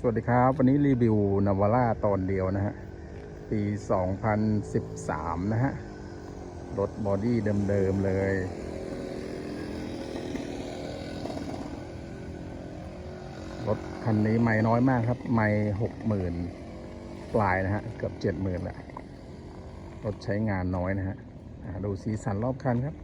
สวัสดีครับ วันนี้รีวิวนาวาร่าตอนเดียวนะฮะ ปี 2013 นะฮะ รถบอดี้เดิมๆเลย รถคันนี้ไม่น้อยมากครับ ไม่หกหมื่นปลายนะฮะ เกือบเจ็ดหมื่นแหละ รถใช้งานน้อยนะฮะ ดูสีสันรอบคันครับ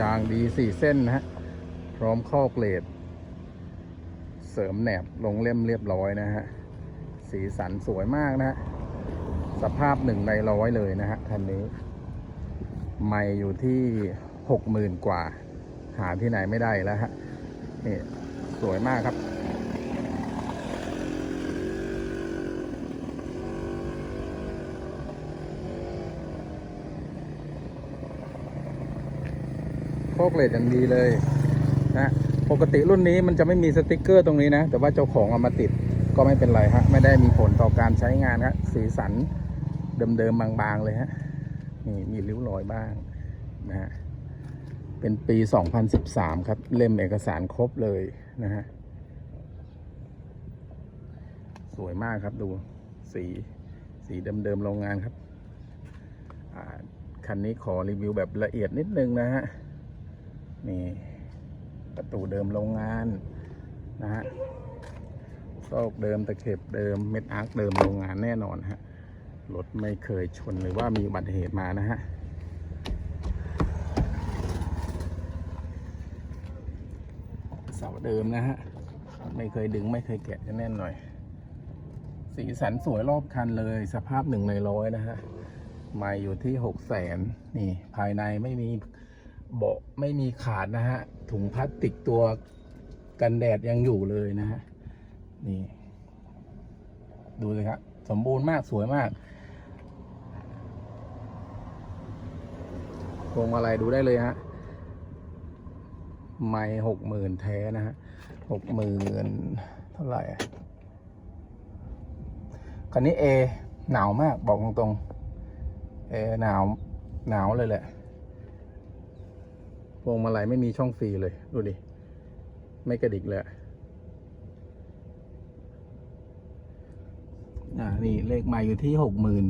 ยางดีสี่เส้นนะฮะ พร้อมข้อเกรดเสริมแหนบลงเล่มเรียบร้อยนะฮะ สีสันสวยมากนะฮะ สภาพหนึ่งในร้อยเลยนะฮะคันนี้ ไม่อยู่ที่หกหมื่นกว่า หาที่ไหนไม่ได้แล้วฮะ นี่ สวยมากครับ กเลดอย่างดีเลยนะปกติรุ่นนี้มันจะไม่มีสติกเกอร์ตรงนี้นะ แต่ว่าเจ้าของเอามาติดก็ไม่เป็นไรฮะไม่ได้มีผลต่อการใช้งานฮะสีสันเดิมๆบางๆเลยฮะนี่มีริ้วรอยบ้างนะฮะเป็นปี 2013 ครับ เล่มเอกสารครบเลยนะฮะสวยมากครับดูสีสีเดิมๆโรงงานครับคันนี้ขอรีวิวแบบละเอียดนิดนึงนะฮะ นี่ประตูเดิมโรงงานนะฮะซอกเดิมตะเข็บเดิมเม็ดอาร์คเดิมโรงงานแน่นอนฮะรถไม่เคยชนหรือว่ามีอุบัติเหตุมานะฮะเสาเดิมนะฮะไม่เคยดึงไม่เคยแกะจะแน่นหน่อย สีสันสวยรอบคันเลยสภาพหนึ่งในร้อยนะฮะไม่อยู่ที่หกแสนนี่ภายในไม่มี เบาะไม่มีขาดนะฮะ ถุงพลาสติกตัวกันแดดยังอยู่เลยนะฮะ นี่ ดูเลยครับ สมบูรณ์มากสวยมากพวงมาลัยดูได้เลยฮะ ไม่หกหมื่นแท้นะฮะหกหมื่นเท่าไหร่อะคันนี้เอหนาวมากบอกตรงๆเอหนาวหนาวเลยแหละ พวงมาลัยไม่มีช่องฟรีเลย ดูดิ ไม่กระดิกเลยอะอ่านี่เลขใหม่อยู่ที่หกหมื่น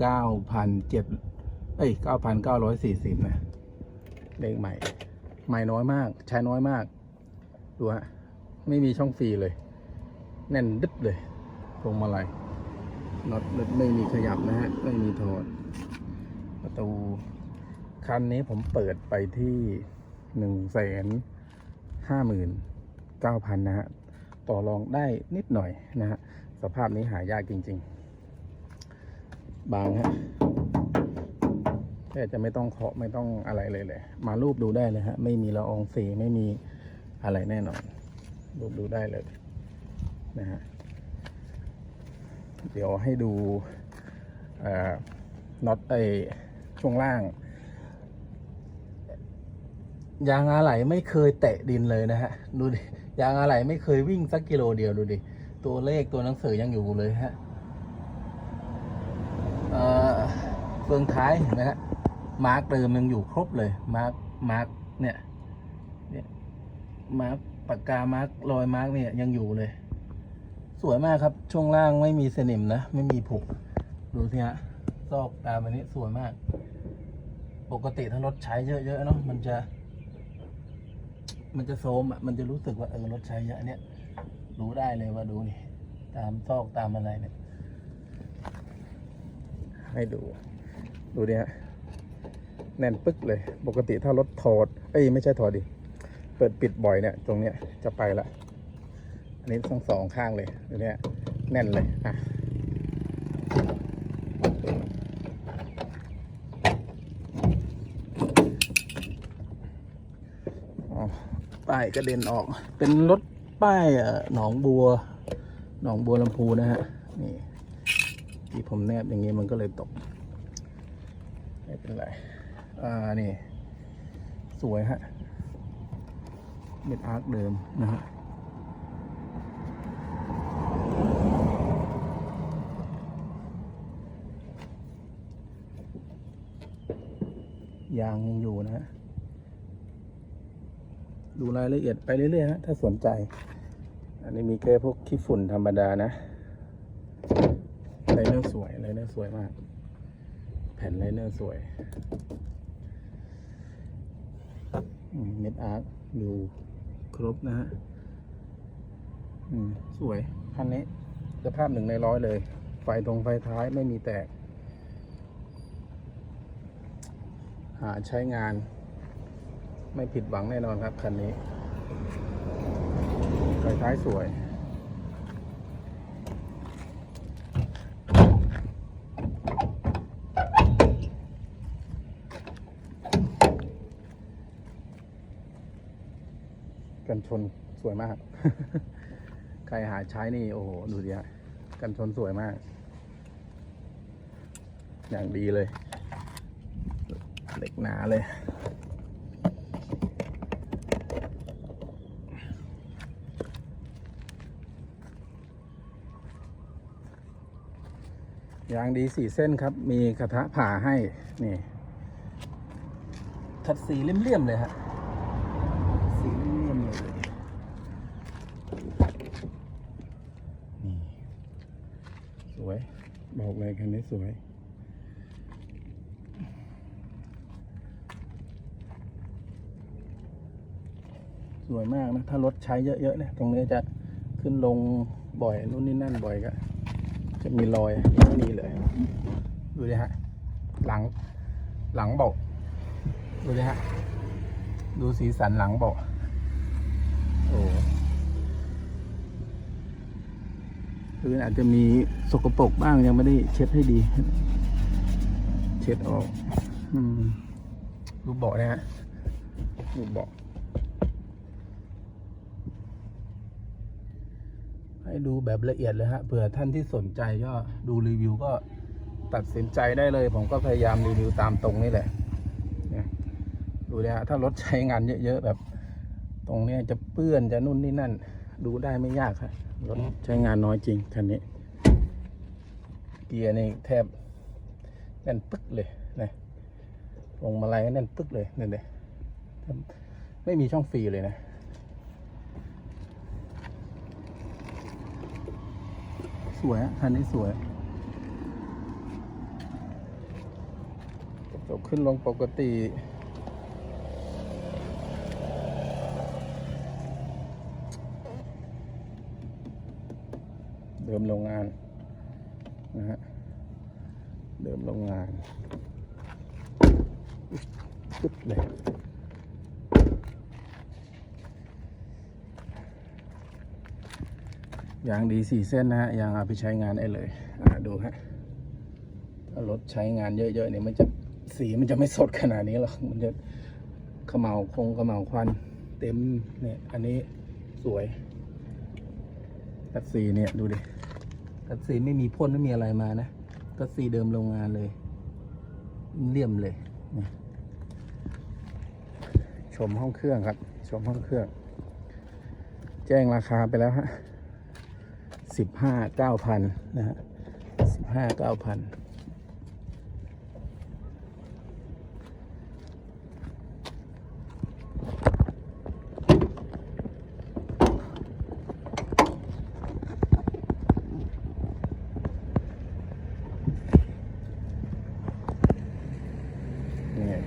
เก้าพันเจ็ดเอ้ยเก้าพันเก้าร้อยสี่สิบนะ เลขใหม่ ใหม่น้อยมาก ใช้น้อยมาก ดูฮะ ไม่มีช่องฟรีเลย แน่นดึ๊บเลยพวงมาลัยน็อตไม่มีขยับนะฮะ ไม่มีถอดประตู คันนี้ผมเปิดไปที่หนึ่งแสนห้าหมื่นเก้าพันนะฮะ ต่อรองได้นิดหน่อยนะฮะ สภาพนี้หายากจริง ๆ บางฮะแค่จะไม่ต้องเคาะไม่ต้องอะไรเลยเลย มารูปดูได้เลยฮะ ไม่มีละอองสีไม่มีอะไรแน่นอน รูปดูได้เลยนะฮะ เดี๋ยวให้ดูเอ่อน็อตไอช่วงล่าง ยางอะไหล่ไม่เคยแตะดินเลยนะฮะ ดูดิ ยางอะไหล่ไม่เคยวิ่งสักกิโลเดียวดูดิ ตัวเลขตัวหนังสือยังอยู่เลยฮะเอ่อเฟืองท้ายเห็นไหมฮะ มาร์กเดิมยังอยู่ครบเลย มาร์กมาร์กเนี่ย เนี่ย มาร์กปากกา มาร์กรอยมาร์กเนี่ยยังอยู่เลย สวยมากครับ ช่วงล่างไม่มีสนิมนะ ไม่มีผุดูสิฮะ ซอกตามอันนี้สวยมาก ปกติถ้ารถใช้เยอะๆเนาะ มันจะ มันจะโซมอะมันจะรู้สึกว่าเออรถใช้เยอะเนี่ยรู้ได้เลยว่าดูนี่ ตามซอกตามอะไรเนี่ย ให้ดู ดูดิฮะแน่นปึ๊กเลย ปกติถ้ารถถอด เอ้ยไม่ใช่ถอดดิ เปิดปิดบ่อยเนี่ย ตรงเนี้ยจะไปละ อันนี้ทั้งสองข้างเลยดูเนี่ยแน่นเลย อะ อ๋อ ป้ายกระเด็นออก เป็นรถป้ายหนองบัว หนองบัวลำพูนะฮะ นี่ที่ผมแนบอย่างงี้มันก็เลยตก ไม่เป็นไร อ่า นี่ สวยฮะเม็ดอาร์คเดิมนะฮะยางยังอยู่นะฮะ ดูรายละเอียดไปเรื่อยๆฮะถ้าสนใจ อันนี้มีแค่พวกขี้ฝุ่นธรรมดานะไลเนอร์สวยไลเนอร์สวยมาก แผ่นไลเนอร์สวยเม็ดอาร์ตอยู่ครบนะฮะอืมสวยคันนี้สภาพหนึ่งในร้อยเลย ไฟตรงไฟท้ายไม่มีแตก หาใช้งาน ไม่ผิดหวังแน่นอนครับคันนี้ไฟท้ายสวยกันชนสวยมาก ใครหาใช้นี่โอ้โห ดูดิฮะกันชนสวยมาก อย่างดีเลย เหล็กหนาเลย ยางดีสี่เส้นครับ มีกระทะผ่าให้ นี่ ทัดสีเลี่ยมๆเลยฮะสีเลี่ยมๆเลยนี่ สวย บอกเลยคันนี้สวยสวยมากนะ ถ้ารถใช้เยอะๆเนี่ย ตรงนี้จะขึ้นลงบ่อยนู่นนี่นั่นบ่อยก็ จะมีรอยนี่เลย ดูดิฮะ หลัง หลังเบาดูดิฮะ ดูสีสันหลังเบาโอ้คืออาจจะมีสกปรกบ้างยังไม่ได้เช็ดให้ดี เช็ดออก อืม ดูเบาะนะฮะ ดูเบาะ ให้ดูแบบละเอียดเลยฮะเผื่อท่านที่สนใจก็ดูรีวิวก็ตัดสินใจได้เลย ผมก็พยายามรีวิวตามตรงนี่แหละเนี่ยดูนะฮะถ้ารถใช้งานเยอะๆแบบ ตรงนี้จะเปื้อนจะนุ่นนี่นั่น ดูได้ไม่ยากครับรถใช้งานน้อยจริงคันนี้ เกียร์นี่แทบแน่นปึ๊กเลยนะลงมาลัยก็แน่นปึ๊กเลยนี่เลยไม่มีช่องฟรีเลยนะ สวยอะคันนี้สวยจบขึ้นลงปกติเดิมโรงงาน นะฮะ เดิมโรงงานปึ๊บเลย ยางดีสี่เส้นนะฮะยางเอาไปใช้งานได้เลย อ่าดูฮะถ้ารถใช้งานเยอะๆเนี่ยมันจะสีมันจะไม่สดขนาดนี้หรอกมันจะเขมเหลาคงเขมเหลาควัน เต็มเนี่ยอันนี้สวยกัดสีเนี่ยดูดิกัดสีไม่มีพ่นไม่มีอะไรมานะกัดสีเดิมโรงงานเลย เลี่ยมเลยนี่ชมห้องเครื่องครับ ชมห้องเครื่อง แจ้งราคาไปแล้วฮะ สิบห้าเก้าพันนะฮะสิบห้าเก้าพันนี่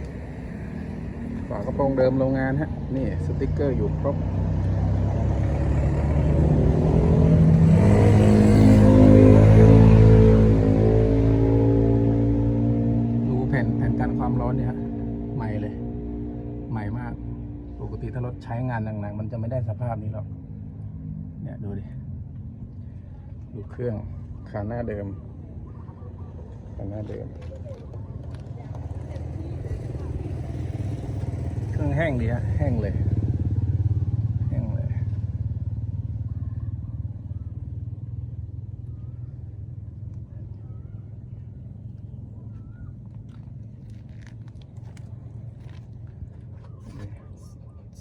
ฝากระโปรงเดิมโรงงานฮะ นี่สติกเกอร์อยู่ครบ ผ่นกันความร้อนเนี่ยฮะใหม่เลย ใหม่มาก ปกติถ้ารถใช้งานหนักๆมันจะไม่ได้สภาพนี้หรอก เนี่ยดูดิ ดูเครื่องขาหน้าเดิมขาหน้าเดิม เครื่องแห้งดีฮะแห้งเลย แห้งเลย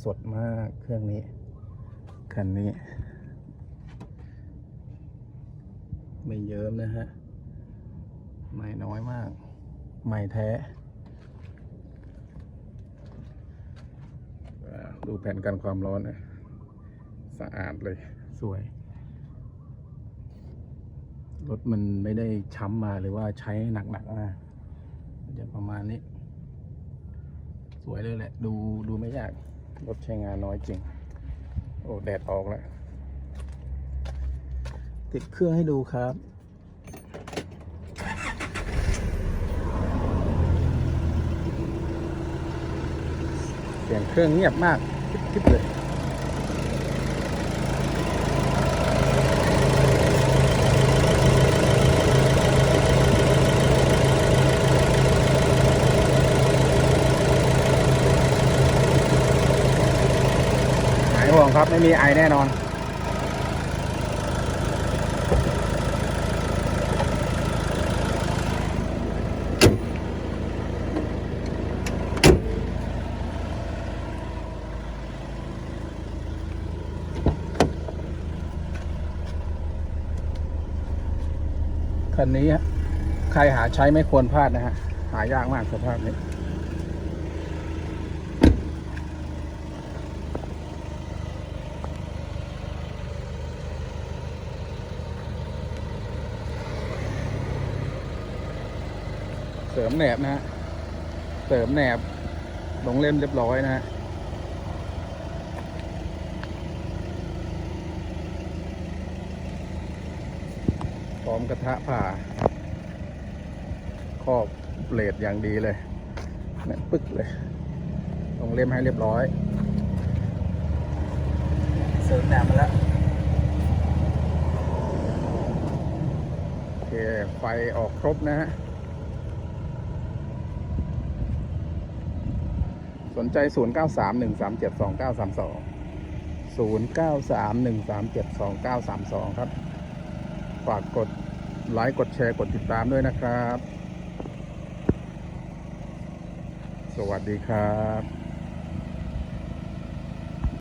สดมากเครื่องนี้ คันนี้ ไม่เยิ้มนะฮะ ไม่น้อยมาก ไม่แท้ ดูแผ่นกันความร้อนนะ สะอาดเลย สวย รถมันไม่ได้ช้ำมาหรือว่าใช้หนักๆนะมันจะประมาณนี้สวยเลยแหละ ดู ดูไม่ยาก รถใช้งานน้อยจริง โอ้ แดดออกแล้ว ติดเครื่องให้ดูครับ เสียงเครื่องเงียบมากทิบๆเลย ห่วงครับไม่มีไอแน่นอนคันนี้ใครหาใช้ไม่ควรพลาดนะฮะ หายากมากสภาพนี้ ริมแหนบนะฮะเสริมแหนบลงเล่มเรียบร้อยนะฮะพร้อมกระทะผ่าครอบเลดอย่างดีเลยแน่นปึ๊กเลย ลงเล่มให้เรียบร้อย เสริมแหนบมาแล้วโอเคไฟออกครบนะฮะ สนใจ 0 9 3 1 3 7 2 9 3 2 0 9 3 1 3 7 2 9 3 2 ครับ ฝากกดไลค์ กดแชร์ กดติดตามด้วยนะครับ สวัสดีครับ